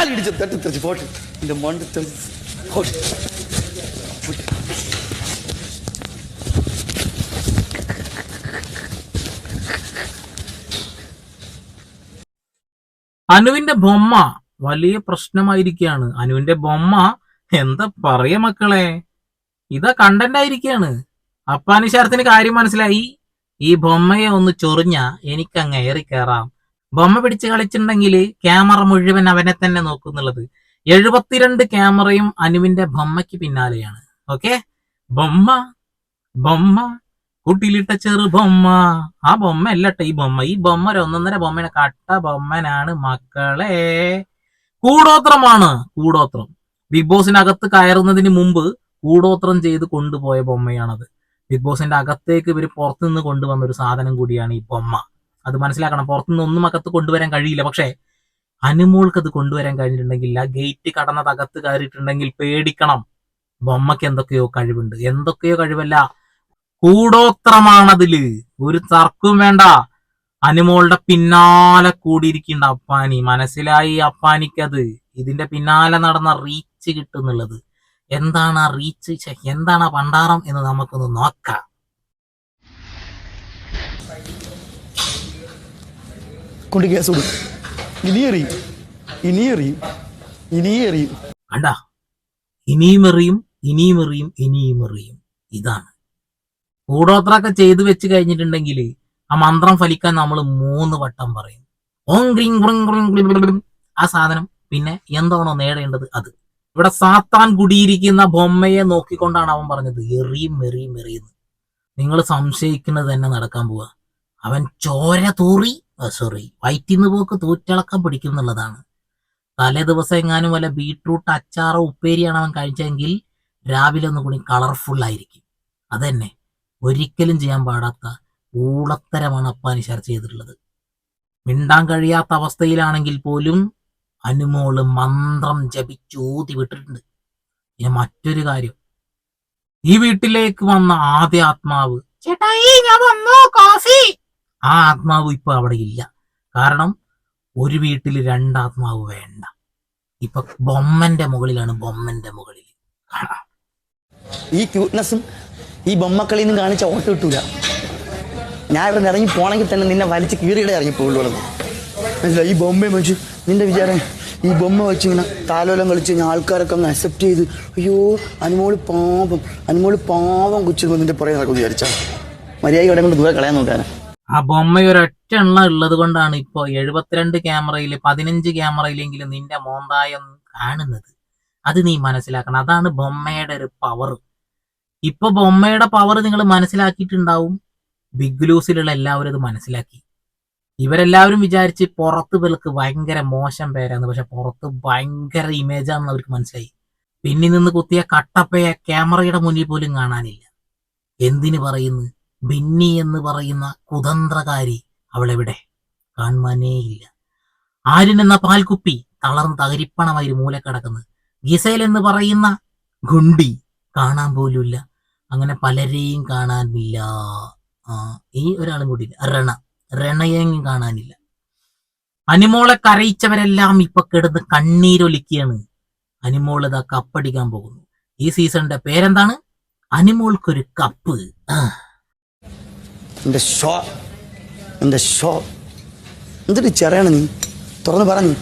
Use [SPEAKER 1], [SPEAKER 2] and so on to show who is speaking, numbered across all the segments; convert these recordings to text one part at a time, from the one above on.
[SPEAKER 1] കാലിടിച്ച് തട്ടി തെറിച്ച് പോട്ടെ എന്റെ മണ്ട്
[SPEAKER 2] അനുവിന്റെ ബൊമ്മ വലിയ പ്രശ്നമായിരിക്കുകയാണ് അനുവിന്റെ ബൊമ്മ എന്താ പറയ മക്കളെ? ഇതാ കണ്ടന്റ് ആയിരിക്കാണ്. അപ്പാനിശാരത്തിന് കാര്യം മനസ്സിലായി. ഈ ബൊമ്മയെ ഒന്ന് ചൊറിഞ്ഞ എനിക്കങ്ങ് ഏറി കയറാം ബൊമ്മ പിടിച്ച് കളിച്ചിട്ടുണ്ടെങ്കിൽ ക്യാമറ മുഴുവൻ അവനെ തന്നെ നോക്കുന്നുള്ളത് എഴുപത്തിരണ്ട് ക്യാമറയും അനുവിന്റെ ബൊമ്മയ്ക്ക് പിന്നാലെയാണ്. ഓക്കെ ബൊമ്മ ബൊമ്മ കുട്ടിയിലിട്ട ചെറു ബൊമ്മ. ആ ബൊമ്മ അല്ലട്ടെ ഈ ബൊമ്മ. ഈ ബൊമ്മ ഒരു ഒന്നൊന്നര ബൊമ്മയുടെ കട്ട ബൊമ്മനാണ് മക്കളെ. കൂടോത്രമാണ് കൂടോത്രം. ബിഗ് ബോസിനകത്ത് കയറുന്നതിന് മുമ്പ് കൂടോത്രം ചെയ്ത് കൊണ്ടുപോയ ബൊമ്മയാണത്. ബിഗ് ബോസിന്റെ അകത്തേക്ക് ഇവർ പുറത്തുനിന്ന് കൊണ്ടുവന്ന ഒരു സാധനം കൂടിയാണ് ഈ ബൊമ്മ. അത് മനസ്സിലാക്കണം. പുറത്തുനിന്ന് ഒന്നും അകത്ത് കൊണ്ടുവരാൻ കഴിയില്ല. പക്ഷേ അനുമോൾക്ക് അത് കൊണ്ടുവരാൻ കഴിഞ്ഞിട്ടുണ്ടെങ്കിൽ ആ ഗേറ്റ് കടന്നത് അകത്ത് കയറിയിട്ടുണ്ടെങ്കിൽ പേടിക്കണം. ബൊമ്മയ്ക്ക് എന്തൊക്കെയോ കഴിവുണ്ട്. എന്തൊക്കെയോ കഴിവല്ല. കൂടോത്രമാണതിൽ. ഒരു തർക്കവും വേണ്ട. അനുമോളുടെ പിന്നാലെ കൂടിയിരിക്കുന്ന അപ്പാനി. മനസ്സിലായി അപ്പാനിക്കത്. ഇതിന്റെ പിന്നാലെ നടന്ന റീച്ച് കിട്ടുന്നുള്ളത്. എന്താണ് ആ റീച്ച് എന്താണ് ആ പണ്ടാറം എന്ന് നമുക്കൊന്ന് നോക്കാം.
[SPEAKER 1] കൊണ്ട് കേസ് കൊടുക്കും ഇനിയെറിയും ഇനിയെറിയും ഇനിയെറിയും
[SPEAKER 2] കണ്ട? ഇനിയും എറിയും ഇനിയും എറിയും ഇനിയും എറിയും. ഇതാണ്. കൂടോത്രൊക്കെ ചെയ്തു വെച്ച് കഴിഞ്ഞിട്ടുണ്ടെങ്കിൽ ആ മന്ത്രം ഫലിക്കാൻ നമ്മൾ മൂന്ന് വട്ടം പറയും. ഓം ഗ്രീം ഗ്രിം ഗ്രിം ഗ്രിം ഗ്രിം ഗ്രിം. ആ സാധനം പിന്നെ എന്താണോ നേടേണ്ടത് അത്. ഇവിടെ സാത്താൻ കുടിയിരിക്കുന്ന ബൊമ്മയെ നോക്കിക്കൊണ്ടാണ് അവൻ പറഞ്ഞത് എറിയും എറിയും എറിയുന്നു നിങ്ങൾ സംശയിക്കുന്നത് തന്നെ നടക്കാൻ പോവാ. അവൻ ചോര തൂറി സോറി വയറ്റിന്ന് പോക്ക് തൂറ്റിളക്കം പിടിക്കും എന്നുള്ളതാണ് തലേ ദിവസം എങ്ങാനും വല്ല ബീട്രൂട്ട് അച്ചാറോ ഉപ്പേരിയാണ് അവൻ കഴിച്ചെങ്കിൽ രാവിലെ ഒന്നും കൂടി കളർഫുൾ ആയിരിക്കും. അതന്നെ. ഒരിക്കലും ചെയ്യാൻ പാടാത്ത ഊളത്തരമാണ് അപ്പാനി ചർച്ച ചെയ്തിട്ടുള്ളത്. മിണ്ടാൻ കഴിയാത്ത അവസ്ഥയിലാണെങ്കിൽ പോലും അനുമോൾ മന്ത്രം ജപിച്ചൂതി വിട്ടിട്ടുണ്ട്. പിന്നെ മറ്റൊരു കാര്യം. ഈ വീട്ടിലേക്ക് വന്ന ആദ്യ ആത്മാവ് ചേട്ടായി ഞാൻ വന്നു കോഫി ആ ആത്മാവ് ഇപ്പൊ അവിടെ ഇല്ല. കാരണം ഒരു വീട്ടിൽ രണ്ടാത്മാവ് വേണ്ട. ഇപ്പൊ ബൊമ്മന്റെ മുകളിലാണ് ബൊമ്മന്റെ മുകളിൽ.
[SPEAKER 1] ഈ ക്യൂട്ട്നെസ്സും ഈ ബൊമ്മക്കളിൽ നിന്നും കാണിച്ച ഓട്ടം കിട്ടൂല. ഞാൻ ഇവിടെ ഇറങ്ങി പോണെങ്കിൽ തന്നെ നിന്നെ വലിച്ച് കീറിയിടെ ഇറങ്ങി മനസ്സിലായി? ഈ ബൊമ്മയെ വെച്ച് നിന്റെ വിചാരം ഈ ബൊമ്മ വെച്ച് ഇങ്ങനെ താലോലം കളിച്ച് ഞാൻ ആൾക്കാരൊക്കെ അങ്ങ് അക്സെപ്റ്റ് ചെയ്ത് അയ്യോ അനുമോൾ പാപം അനുമോൾ പാവം കൊച്ചു നിന്റെ പുറകെ നടക്കും വിചാരിച്ചാ? മര്യാദ ഇവിടെ കൊണ്ട് ദൂരെ കളയാൻ നോക്കാനാ.
[SPEAKER 2] ആ ബൊമ്മ ഒരൊറ്റ എണ്ണ ഉള്ളത് കൊണ്ടാണ് ഇപ്പൊ എഴുപത്തിരണ്ട് ക്യാമറയിൽ പതിനഞ്ച് ക്യാമറയിലെങ്കിലും നിന്റെ മോന്തായം കാണുന്നത്. അത് നീ മനസ്സിലാക്കണം. അതാണ് ബൊമ്മയുടെ ഒരു പവർ ഇപ്പൊ ബൊമ്മയുടെ പവർ നിങ്ങൾ മനസ്സിലാക്കിയിട്ടുണ്ടാവും. ബിഗ് ലൂസിലുള്ള എല്ലാവരും അത് മനസ്സിലാക്കി. ഇവരെല്ലാവരും വിചാരിച്ച് പുറത്ത് ഇവർക്ക് ഭയങ്കര മോശം പേരാണ്. പക്ഷെ പുറത്ത് ഭയങ്കര ഇമേജാണെന്ന് അവർക്ക് മനസ്സിലായി. പിന്നിൽ നിന്ന് കുത്തിയ കട്ടപ്പയെ ക്യാമറയുടെ മുന്നിൽ പോലും കാണാനില്ല. എന്തിനു പറയുന്നു? ബിന്നി എന്ന് പറയുന്ന കുതന്ത്രകാരി അവളെവിടെ? കാണുവാനേയില്ല ആര്യൻ എന്ന പാൽക്കുപ്പി തളർന്ന് തകരിപ്പണമായി മൂലക്കിടക്കുന്നത്. ഗിസേൽ എന്ന് പറയുന്ന ഗുണ്ടി കാണാൻ പോലുമില്ല. അങ്ങനെ പലരെയും കാണാനില്ല. ഈ ഒരാളും കൂടി ഇല്ല. രണ. കാണാനില്ല. അനിമോളെ കരയിച്ചവരെല്ലാം ഇപ്പൊ കിടന്ന് കണ്ണീരൊലിക്കുകയാണ്. അനിമോൾ ഇതാ കപ്പടിക്കാൻ പോകുന്നു. ഈ സീസണിന്റെ പേരെന്താണ്? അനിമോൾക്കൊരു കപ്പ്. ആ.
[SPEAKER 1] എന്റെ ഷോ എന്റെ ഷോ എന്തിട്ട് ചെറിയാണ് നീ? തുറന്ന് പറഞ്ഞു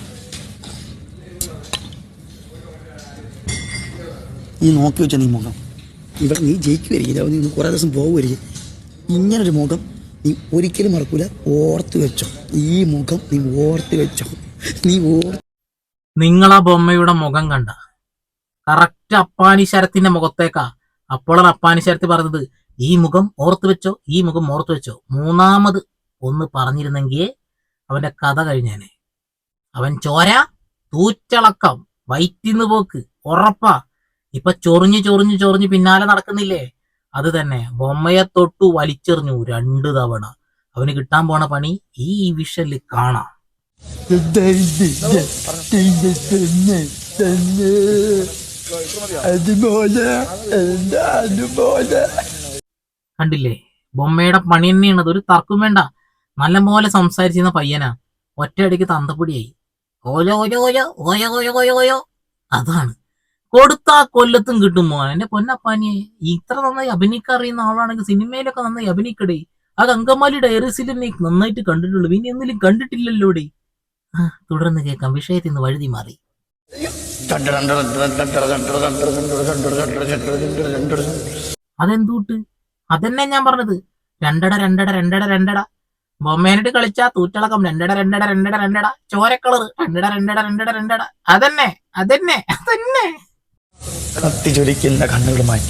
[SPEAKER 1] നീ. നോക്കി വെച്ച നീ മുഖം. ഇവിടെ നീ ജയിക്കുമായിരിക്കും നീ കുറേ ദിവസം പോകുമായിരിക്കും ഇങ്ങനൊരു മുഖം നീ ഒരിക്കലും മറക്കൂല. ഓർത്ത് വെച്ചോ. ഈ മുഖം നീ ഓർത്ത് വെച്ചോ. നീ ഓർ
[SPEAKER 2] നിങ്ങളാ ബൊമ്മയുടെ മുഖം കണ്ട. കറക്റ്റ് അപ്പാനി ശരത്തിന്റെ മുഖത്തേക്കാ. അപ്പോഴാണ് അപ്പാനി ശരത്ത് പറഞ്ഞത്. ഈ മുഖം ഓർത്തു വെച്ചോ ഈ മുഖം ഓർത്തു വെച്ചോ. മൂന്നാമത് ഒന്ന് പറഞ്ഞിരുന്നെങ്കിൽ അവന്റെ കഥ കഴിഞ്ഞേനെ. അവൻ ചോര തൂറ്റളക്കം വയറ്റിന്ന് പോക്ക് ഉറപ്പാ. ഇപ്പൊ ചൊറിഞ്ഞു ചൊറിഞ്ഞു ചൊറിഞ്ഞു പിന്നാലെ നടക്കുന്നില്ലേ? അത് തന്നെ. ബൊമ്മയെ തൊട്ടു വലിച്ചെറിഞ്ഞു രണ്ടു തവണ. അവന് കിട്ടാൻ പോണ പണി ഈ വിഷൽ കാണാം. കണ്ടില്ലേ? ബൊമ്മയുടെ പണി തന്നെയാണ്. ഒരു തർക്കം വേണ്ട. നല്ലപോലെ സംസാരിച്ചിരുന്ന പയ്യനാ. ഒറ്റയടിക്ക് തന്തപ്പൊടിയായി. ഓയോ ഓയോ ഓയോ ഓയോ ഓയോ ഓയോ അതാണ്. കൊടുത്താ കൊല്ലത്തും കിട്ടും മോൻ എന്റെ പൊന്നപ്പാനിയെ ഇത്ര നന്നായി അഭിനയിക്കാൻ അറിയുന്ന ആളാണെങ്കിൽ സിനിമയിലൊക്കെ നന്നായി അഭിനയിക്കടേ. ആ ഗംഗമാലി ഡയറീസിൽ നന്നായിട്ട് കണ്ടിട്ടുള്ളൂ. പിന്നെ എന്തെങ്കിലും കണ്ടിട്ടില്ലല്ലോ ആ തുടർന്ന് കേൾക്കാം. വിഷയത്തിൽ നിന്ന് വഴുതി മാറി. അതെന്തൂട്ട്? അതന്നെ ഞാൻ പറഞ്ഞത്. രണ്ടട രണ്ടട രണ്ടട രണ്ടട. ബൊമ്മേനിട്ട് കളിച്ചാ തൂറ്റളക്കം. രണ്ടട രണ്ടട രണ്ടട രണ്ടട. ചോരക്കളർ രണ്ടട രണ്ടട രണ്ടട രണ്ടട. അതന്നെ അതന്നെ അതന്നെ.
[SPEAKER 1] കത്തി ജ്വലിക്കുന്ന കണ്ണുകളുമായി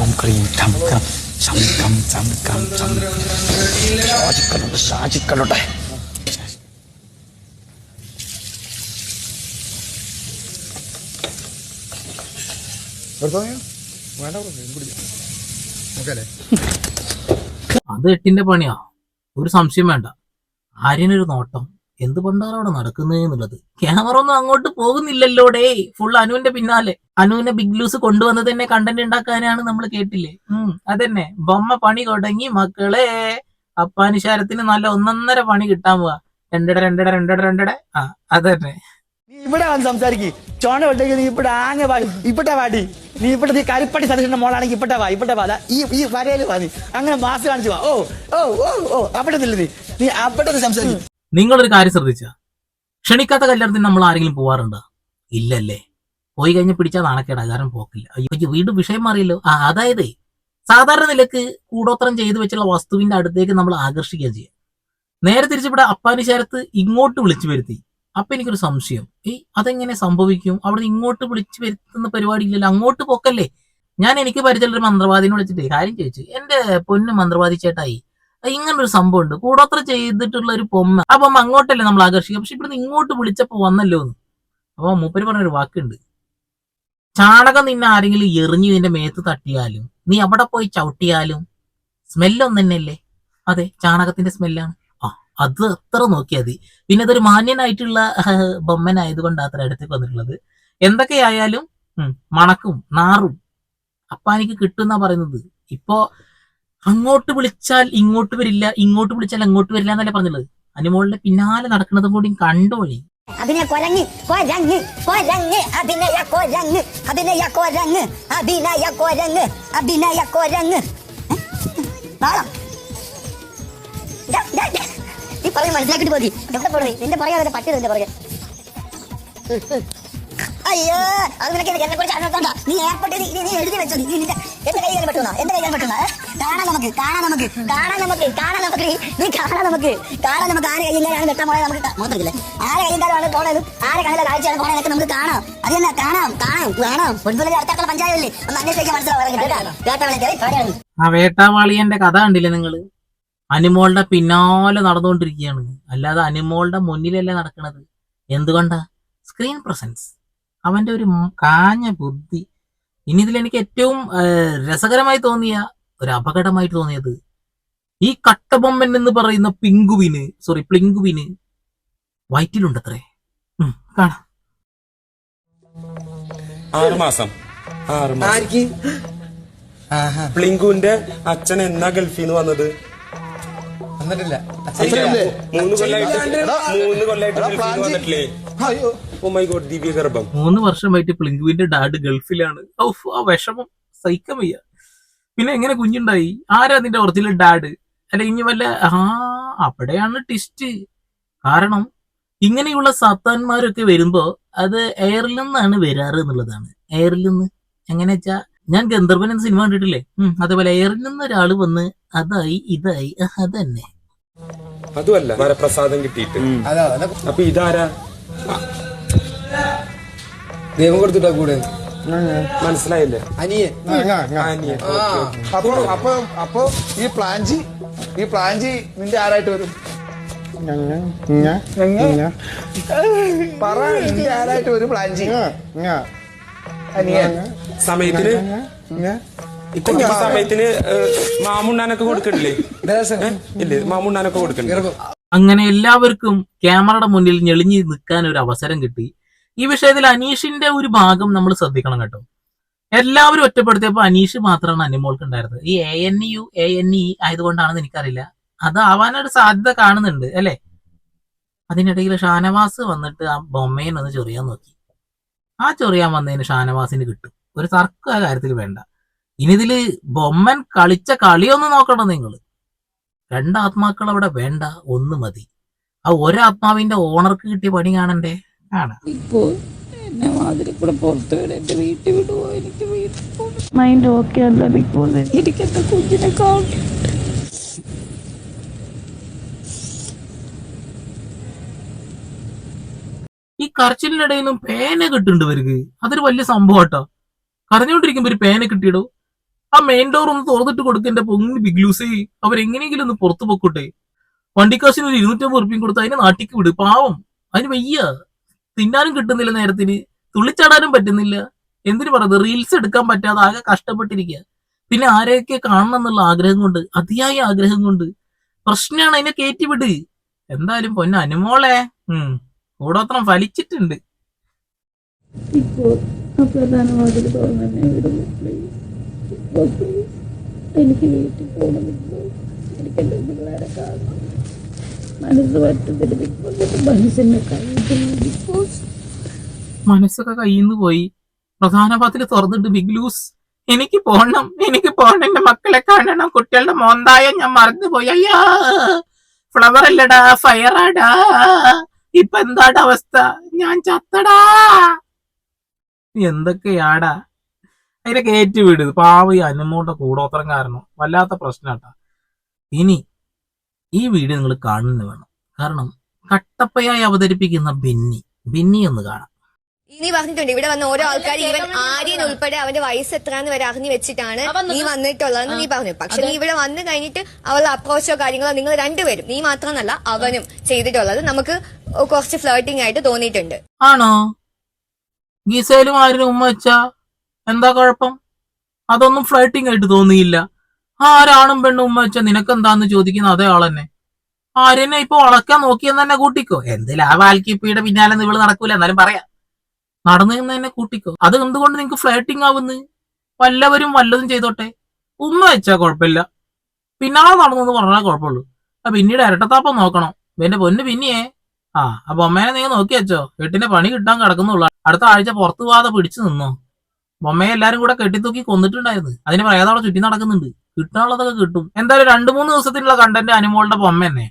[SPEAKER 1] ഓം ക്രീം ഠം ക്രം ശം കം സം കം സം ഷാജിക്കലോട്ടെ
[SPEAKER 2] അത് എട്ടിന്റെ പണിയാ. ഒരു സംശയം വേണ്ട. ആര്യനൊരു നോട്ടം. എന്ത് പണ്ടാണ് അവിടെ നടക്കുന്നത് എന്നുള്ളത്? ക്യാമറ ഒന്നും അങ്ങോട്ട് പോകുന്നില്ലല്ലോ ഡേ ഫുൾ അനുവിന്റെ പിന്നാലെ. അനുവിനെ ബിഗ് ലൂസ് കൊണ്ടുവന്നത് തന്നെ കണ്ടന്റ് ഉണ്ടാക്കാനാണ് നമ്മൾ കേട്ടില്ലേ? അതന്നെ. ബൊമ്മ പണി തുടങ്ങി മക്കളെ. അപ്പാനുശാരത്തിന് നല്ല ഒന്നൊന്നര പണി കിട്ടാൻ പോവാ. രണ്ടട രണ്ടട രണ്ടട രണ്ടട. ആ അതന്നെ.
[SPEAKER 1] ഇവിടെ വന്ന് സംസാരിക്കും. ചോണ വിട്ടേക്ക് നീ ഇവിടെ ആങ്ങ പാടി ഇപ്പട്ടെ പാടി നീ ഇപ്പട്ടെ നീ കരിപ്പട്ടി സതീഷിന്റെ മോളാണെങ്കിൽ ഇപ്പട്ടെ വാ ഇപ്പട്ടെ വാ. ഈ ഈ വരയിൽ വാ നീ. അങ്ങനെ മാസ് കാണിച്ചു വാ. ഓ ഓ ഓ ഓ അവിടെ നില്ല നീ. നീ അവിടെ സംസാരിക്കും.
[SPEAKER 2] നിങ്ങളൊരു കാര്യം ശ്രദ്ധിച്ച. ക്ഷണിക്കാത്ത കല്യാണത്തിന് നമ്മൾ ആരെങ്കിലും പോവാറുണ്ടോ? ഇല്ലല്ലേ. പോയി കഴിഞ്ഞ് പിടിച്ചാൽ നാണക്കേടാ. കാരണം പോക്കില്ല. അയ്യോ, വീണ്ടും വിഷയം മാറിയല്ലോ. ആ അതായത് സാധാരണ നിലയ്ക്ക് കൂടോത്രം ചെയ്തു വെച്ചുള്ള വസ്തുവിന്റെ അടുത്തേക്ക് നമ്മൾ ആകർഷിക്കുക ചെയ്യുക നേരെ തിരിച്ചിവിടെ അപ്പാനിശാരത്ത് ഇങ്ങോട്ട് വിളിച്ചു വരുത്തി. അപ്പൊ എനിക്കൊരു സംശയം. ഈ അതെങ്ങനെ സംഭവിക്കും? അവിടെ ഇങ്ങോട്ട് വിളിച്ചു വരുത്തുന്ന പരിപാടി ഇല്ലല്ലോ. അങ്ങോട്ട് പോക്കല്ലേ? ഞാൻ എനിക്ക് പരിചയമുള്ള ഒരു മന്ത്രവാദിനെ വിളിച്ചിട്ട് കാര്യം ചോദിച്ചു. എന്റെ പൊന്നു മന്ത്രവാദി ചേട്ടായി ഇങ്ങനൊരു സംഭവം ഉണ്ട് കൂടോത്ര ചെയ്തിട്ടുള്ള ഒരു പൊമ്മ. ആ പൊമ്മ അങ്ങോട്ടല്ലേ നമ്മൾ ആകർഷിക്കുക? പക്ഷെ ഇവിടുന്ന് ഇങ്ങോട്ട് വിളിച്ചപ്പോ വന്നല്ലോ എന്ന്. അപ്പൊ മൂപ്പര് പറഞ്ഞൊരു വാക്കുണ്ട്. ചാണകം നിന്നെ ആരെങ്കിലും എറിഞ്ഞു നിന്റെ മേത്ത് തട്ടിയാലും നീ അവിടെ പോയി ചവിട്ടിയാലും സ്മെല്ലൊന്നും തന്നെയല്ലേ അതെ ചാണകത്തിന്റെ സ്മെല്ലാണ് അത് അത്ര നോക്കിയാൽ മതി. പിന്നെ അതൊരു മാന്യനായിട്ടുള്ള ബൊമ്മനായതുകൊണ്ട് അത്ര അടുത്തേക്ക് വന്നിട്ടുള്ളത്. എന്തൊക്കെയായാലും മണക്കും നാറും അപ്പാനിക്ക് കിട്ടുന്ന പറയുന്നത്. ഇപ്പോ അങ്ങോട്ട് വിളിച്ചാൽ ഇങ്ങോട്ട് വരില്ല ഇങ്ങോട്ട് വിളിച്ചാൽ അങ്ങോട്ട് വരില്ല എന്നല്ലേ പറഞ്ഞുള്ളത്. അനുമോളിന്റെ പിന്നാലെ നടക്കുന്നതും കൂടി
[SPEAKER 3] കണ്ടോളി കൊരങ്ങ് അഭിനയ കൊരങ്ങ് അഭിനയ കൊരങ്ങ് അഭിനയ കൊരങ്ങ് അഭിനയ കൊരങ്ങ് പറയും മനസ്സിലാക്കിട്ട് മതി. എവിടെ പോണേ? നിന്റെ പറയാ അവരെ പട്ടി എന്റെ പറയാ? അയ്യോ അത് നിനക്ക് എന്നെ കുറിച്ച് അറിഞ്ഞോണ്ട നീ ഏർപ്പെട്ട് നീ നീ എഴുതി വെച്ചോ. നീ നിന്റെ എന്റെ കൈ കയറി പറ്റുന്ന? എന്റെ കൈ കയറി പറ്റുന്ന കാണാൻ നമുക്ക് കാണാൻ നമുക്ക് കാണാൻ നമുക്ക് കാണാൻ നമുക്ക്. നീ- കാണാൻ നമുക്ക് കാണാൻ നമുക്ക് ആരെ കയ്യിലാണ് വെട്ടാൻ പോയാൽ നമുക്ക് മോത്തില്ലേ ആരെ കയ്യിലാണ് പോണത് ആരെ കണ്ണിലെ കാഴ്ചയാണ് പോണതൊക്കെ നമുക്ക് കാണാം. അത് തന്നെ കാണാം കാണാം കാണാം ഫുട്ബോളിലെ അടുത്തുള്ള പഞ്ചായത്തല്ലേ ഒന്ന് അന്വേഷിക്കാൻ മനസ്സിലാവും. കേട്ടോ? കേട്ടാ
[SPEAKER 2] ആ വേട്ടാവാളിയന്റെ കഥ കണ്ടില്ലേ നിങ്ങൾ? അനുമോളുടെ പിന്നാലെ നടന്നുകൊണ്ടിരിക്കുകയാണ്. അല്ലാതെ അനുമോളുടെ മുന്നിലല്ലേ നടക്കുന്നത് എന്തുകൊണ്ടാ? സ്ക്രീൻ പ്രസൻസ് അവന്റെ ഒരു കാഞ്ഞ ബുദ്ധി. ഇനി ഇതിൽ എനിക്ക് ഏറ്റവും രസകരമായി തോന്നിയ ഒരു അപകടമായിട്ട് തോന്നിയത് ഈ കട്ടബൊമ്മൻ എന്ന് പറയുന്ന പിങ്കുവിന് സോറി പ്ലിങ്കുവിന് വയറ്റിലുണ്ടത്രേ. അത്രേ കാണാം.
[SPEAKER 4] ആറ് മാസം ആറ് മാസം പ്ലിങ്കുവിന്റെ അച്ഛൻ എന്നാ ഗൾഫിന്ന് വന്നത്?
[SPEAKER 5] വന്നിട്ടില്ല.
[SPEAKER 4] മൂന്ന് കൊല്ലായിട്ട് മൂന്ന് കൊല്ലായിട്ട് ഗൾഫിൽ നിന്ന് ഓ മൈ ഗോഡ് ദിവ്യ ഗർഭം.
[SPEAKER 2] മൂന്ന് വർഷമായിട്ട് പ്ലിങ്കുവിന്റെ ഡാഡ് ഗൾഫിലാണ്. ഔഫ്, ആ വിഷമം സഹിക്കാൻ വയ്യ. പിന്നെ എങ്ങനെ കുഞ്ഞുണ്ടായി? ആരാ നിന്റെ ഓർത്തിലെ ഡാഡ്? അല്ല ഇനി വല്ല ആ അവിടെയാണ് ടിസ്റ്റ് കാരണം ഇങ്ങനെയുള്ള സത്താന്മാരൊക്കെ വരുമ്പോ അത് എയറിൽ നിന്നാണ് വരാറ് എന്നുള്ളതാണ്. എയറിൽ നിന്ന് എങ്ങനെ വെച്ചാ ഞാൻ ഗന്ധർവൻ എന്ന സിനിമ കണ്ടിട്ടില്ലേ? ഉം, അതേപോലെ എയറിൽ നിന്ന് ഒരാൾ വന്ന് അതായി ഇതായി അതന്നെ.
[SPEAKER 4] അതുമല്ല വരപ്രസാദം കിട്ടിയിട്ട്. അപ്പൊ ഇതാരാ?
[SPEAKER 5] ദൈവം കൊടുത്തിട്ടാ കൂടെ?
[SPEAKER 4] മനസ്സിലായില്ലേ?
[SPEAKER 5] അനിയെ
[SPEAKER 4] അനിയൻ.
[SPEAKER 6] അപ്പൊ അപ്പൊ അപ്പൊ ഈ പ്ലാഞ്ചി ഈ പ്ലാഞ്ചി നിന്റെ ആരായിട്ട് വരും? ഞങ്ങ? പറ നിന്റെ ആരായിട്ട് വരും പ്ലാഞ്ചി അനിയൻ.
[SPEAKER 4] സമയത്തിന്? ഈ കുഞ്ഞു സമയത്തിന് മാമുണ്ണാനൊക്കെ കൊടുക്കണില്ലേ? ഇല്ലേ? മാമുണ്ണാനൊക്കെ കൊടുക്കണ്ടേ
[SPEAKER 2] അങ്ങനെ എല്ലാവർക്കും ക്യാമറയുടെ മുന്നിൽ ഞെളിഞ്ഞു നിൽക്കാൻ ഒരു അവസരം കിട്ടി. ഈ വിഷയത്തിൽ അനീഷിന്റെ ഒരു ഭാഗം നമ്മൾ ശ്രദ്ധിക്കണം കേട്ടോ. എല്ലാവരും ഒറ്റപ്പെടുത്തിയപ്പോ അനീഷ് മാത്രമാണ് അനിമോൾക്ക് ഉണ്ടായിരുന്നത് ഈ A N U A N E ആയതുകൊണ്ടാണെന്ന് എനിക്കറിയില്ല. അത് ആവാനൊരു സാധ്യത കാണുന്നുണ്ട് അല്ലെ? അതിനിടയിൽ ഷാനവാസ് വന്നിട്ട് ആ ബൊമ്മയിൽ ഒന്ന് ചൊറിയാൻ നോക്കി. ആ ചൊറിയാൻ വന്നതിന് ഷാനവാസിന് കിട്ടും. ഒരു തർക്കം ആ കാര്യത്തിൽ വേണ്ട. ഇനി ഇതിൽ ബൊമ്മൻ കളിച്ച കളിയൊന്ന് നോക്കണം നിങ്ങൾ രണ്ടാത്മാക്കൾ അവിടെ വേണ്ട ഒന്ന് മതി. ആ ഒരാത്മാവിന്റെ ഓണർക്ക് കിട്ടിയ പണി കാണണ്ടേ? കാണാം
[SPEAKER 7] ഇപ്പോൾ എന്നെ മാതിരി കൂടെ പുറത്ത് വിടും എന്റെ വീട്ടിൽ വിടുവോ എനിക്ക് വീട്ടിൽ മൈൻഡ് ഓക്കെ അല്ല ബിഗ് ബോസ് എനിക്ക് കുഞ്ഞിനെ
[SPEAKER 2] ഈ കറച്ചിലിനിടയിലും നിന്നും പേന കിട്ടുന്നുണ്ട് ഇവർക്ക്. അതൊരു വലിയ സംഭവം കേട്ടോ കരഞ്ഞുകൊണ്ടിരിക്കുമ്പോ ഒരു പേന കിട്ടിയിടോ? ആ മെയിൻ ഡോർ ഒന്ന് തുറന്നിട്ട് കൊടുക്കേണ്ട പൊങ്ങി ബിഗ് ബിഗ്ലൂസേ അവരെങ്ങനെയെങ്കിലും ഒന്ന് പുറത്തു പൊക്കോട്ടെ. വണ്ടിക്കാശിന് ഒരു ഇരുന്നൂറ്റമ്പത് റുപ്യം കൊടുത്ത് അതിനെ നാട്ടിക്ക് വിട്. പാവം. അതിന് വയ്യ. തിന്നാനും കിട്ടുന്നില്ല നേരത്തിന്. തുള്ളിച്ചാടാനും പറ്റുന്നില്ല. എന്തിനു പറയുന്നത്? റീൽസ് എടുക്കാൻ പറ്റാതെ ആകെ കഷ്ടപ്പെട്ടിരിക്കുക പിന്നെ ആരെയൊക്കെ കാണണം എന്നുള്ള ആഗ്രഹം കൊണ്ട് അതിയായ ആഗ്രഹം കൊണ്ട് പ്രശ്നമാണ് അതിനെ കയറ്റി വിട്. എന്തായാലും പൊന്ന അനുമോളെ ഓടോത്രം ഫലിച്ചിട്ടുണ്ട്.
[SPEAKER 7] ഇപ്പോൾ ആ പ്രധാന വാതിൽ തുറന്നെ വിടുന്നു പ്ലീസ് എനിക്ക് വീട്ടിൽ പോകണമെന്ന് ബിഗ് ബോസ് എനിക്ക് എന്റെ പിള്ളേരെ കാണണം. മനസ്സ് പറ്റുന്നില്ല ബിഗ് ബോസ് കഴിയുന്നില്ല ബിഗ് ബോസ്
[SPEAKER 2] മനസ്സൊക്കെ കയ്യിൽ നിന്ന് പോയി. പ്രധാന പാത്തിൽ തുറന്നിട്ട് ബിഗ് ലൂസ് എനിക്ക് പോകണം എനിക്ക് പോണം എന്റെ മക്കളെ കാണണം. കുട്ടികളുടെ മോന്തായ ഞാൻ മറന്നുപോയി. അയ്യാ ഫ്ലവർ അല്ലടാ ഫയറാടാ ഇപ്പൊ എന്താടാ അവസ്ഥ? ഞാൻ ചത്തടാ. എന്തൊക്കെയാടാ? അതിനെ കയറ്റി വിട്. പാവ ഈ അനുമോളുടെ കൂടോത്രം കാരണം വല്ലാത്ത പ്രശ്നമാട്ടാ. ഇനി ഈ വീഡിയോ നിങ്ങൾ കാണുന്നു വേണം. കാരണം കട്ടപ്പയായി അവതരിപ്പിക്കുന്ന ബിന്നി. ബിന്നി ഒന്ന് കാണാം.
[SPEAKER 8] ഇനി പറഞ്ഞിട്ടുണ്ട് ഇവിടെ വന്ന ഓരോ ആൾക്കാർ ഇവൻ ആര്യൻ ഉൾപ്പെടെ അവന്റെ വയസ്സ് എത്രാന്ന് വരെ അറിഞ്ഞു വെച്ചിട്ടാണ് നീ വന്നിട്ടുള്ളതെന്ന് നീ പറഞ്ഞു. പക്ഷെ നീ ഇവിടെ വന്നു കഴിഞ്ഞിട്ട് അവളുടെ അപ്രോച്ചോ കാര്യങ്ങളോ നിങ്ങൾ രണ്ടുപേരും നീ മാത്രമെന്നല്ല അവനും ചെയ്തിട്ടുള്ളത് നമുക്ക് കുറച്ച് ഫ്ലേട്ടിംഗ് ആയിട്ട് തോന്നിയിട്ടുണ്ട്.
[SPEAKER 2] ആണോ? ഗീസയിലും ആര്യനും ഉമ്മ വെച്ചാ? എന്താ കുഴപ്പം? അതൊന്നും ഫ്ലൈറ്റിംഗ് ആയിട്ട് തോന്നിയില്ല. ആരാണും പെണ്ണും ഉമ്മ വെച്ച നിനക്കെന്താന്ന് ചോദിക്കുന്ന അതേ ആളെന്നെ. ആരെന്നെ ഇപ്പൊ വളക്കാൻ നോക്കിയെന്ന് തന്നെ കൂട്ടിക്കോ. എന്തിലാ വാൽക്കിപ്പിയുടെ പിന്നാലെ ഇവൾ നടക്കൂല? എന്നാലും പറയാം. നടന്നു നിന്ന് തന്നെ കൂട്ടിക്കോ. അത് എന്തുകൊണ്ട് നിങ്ങക്ക് ഫ്ലൈറ്റിംഗ് ആവുന്നു? വല്ലവരും വല്ലതും ചെയ്തോട്ടെ. ഉമ്മ വെച്ചാ കുഴപ്പമില്ല. പിന്നാളെ നടന്നു പറഞ്ഞാൽ കുഴപ്പമുള്ളൂ. ആ പിന്നീട് ഇരട്ടത്താപ്പം നോക്കണം. എന്റെ പൊന്ന് പിന്നെയേ. ആ അപ്പൊ അമ്മേനെ നീ നോക്കിയച്ചോ വീട്ടിന്റെ പണി കിട്ടാൻ കിടക്കുന്നുള്ളൂ. അടുത്ത ആഴ്ച പുറത്തു പോവാതെ പിടിച്ചു നിന്നോ. ബൊമ്മയെ എല്ലാരും കൂടെ കെട്ടിത്തൂക്കി കൊന്നിട്ടുണ്ടായിരുന്നു. അതിന് പ്രേതവിടെ ചുറ്റി നടക്കുന്നുണ്ട്. കിട്ടാനുള്ളതൊക്കെ കിട്ടും. എന്തായാലും രണ്ടു മൂന്ന് ദിവസത്തിനുള്ള കണ്ടന്റ് അനുമോളുടെ ബൊമ്മ തന്നെ.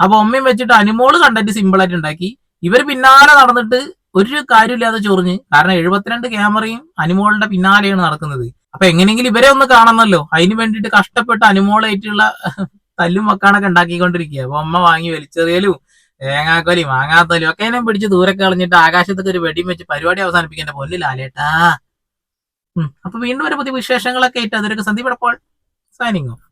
[SPEAKER 2] ആ ബൊമ്മയും വെച്ചിട്ട് അനുമോൾ കണ്ടന്റ് സിമ്പിൾ ആയിട്ട് ഉണ്ടാക്കി. ഇവർ പിന്നാലെ നടന്നിട്ട് ഒരു കാര്യമില്ലാതെ ചൊറിഞ്ഞ് കാരണം എഴുപത്തിരണ്ട് ക്യാമറയും അനുമോളുടെ പിന്നാലെയാണ് നടക്കുന്നത്. അപ്പൊ എങ്ങനെയെങ്കിലും ഇവരെ ഒന്ന് കാണണമല്ലോ. അതിന് വേണ്ടിട്ട് കഷ്ടപ്പെട്ട് അനുമോളായിട്ടുള്ള തല്ലും മക്കാണൊക്കെ ഉണ്ടാക്കിക്കൊണ്ടിരിക്കുക. ബൊമ്മ വാങ്ങി വലിച്ചെറിയലും തേങ്ങാക്കൊലി മാങ്ങാത്തൊലി ഒക്കെ എന്നെ പിടിച്ച് ദൂരെ കളഞ്ഞിട്ട് ആകാശത്തൊക്കെ ഒരു വെടിയും വെച്ച് പരിപാടി അവസാനിപ്പിക്കേണ്ട ലാലേട്ടാ. അപ്പൊ വീണ്ടും ഒരു പുതിയ വിശേഷങ്ങളൊക്കെ ആയിട്ട് അതൊരു സന്ദീപ് സൈനിങ് ഓഫ്